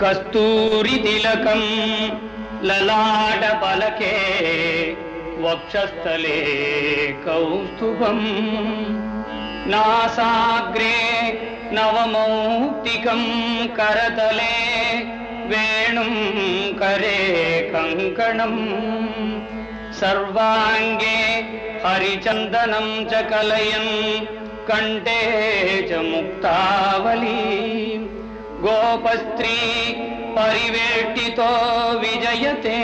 కస్తూరి తిలకం లలాట పలకే వక్షస్థలే కౌస్తుభం నాసాగ్రే నవమౌక్తికం కరతలే వేణుం కరే కంకణం సర్వాంగే హరిచందనం చ కలయన్ కంఠే చ ముక్తావళీ గోపస్త్రీ పరివేటితో విజయతే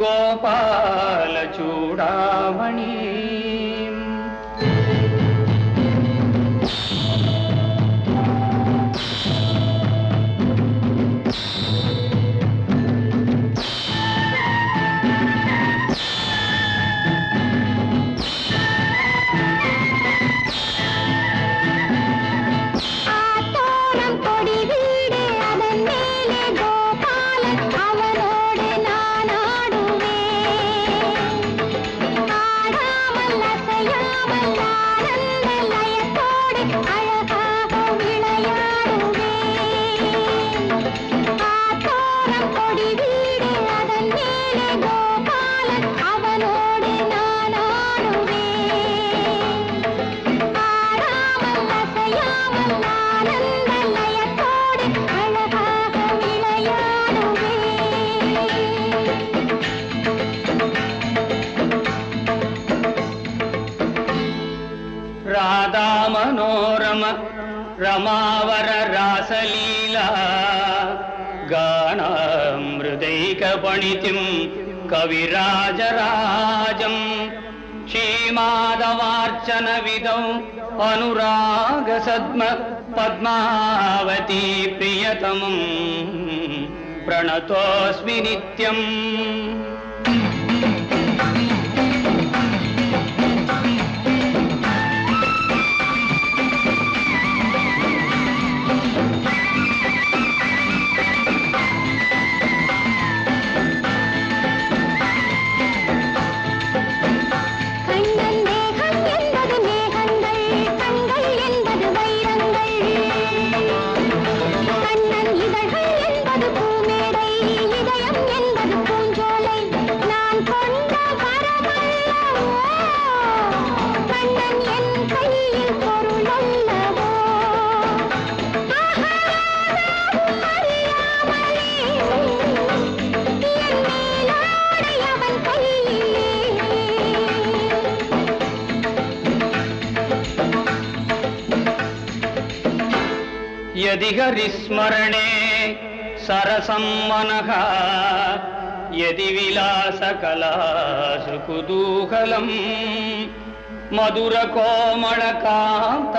గోపాల చూడామణి रमावररासलीला। गाणामृदैकपणितिं कविराजराजम् अनुरागसद्म पद्मावती प्रियतमम् प्रणतोऽस्मि नित्यम्। యది హరిస్మరణే సరసం మనః యది విలాస కళాసు కుతూహలం మధుర కోమళ కాంత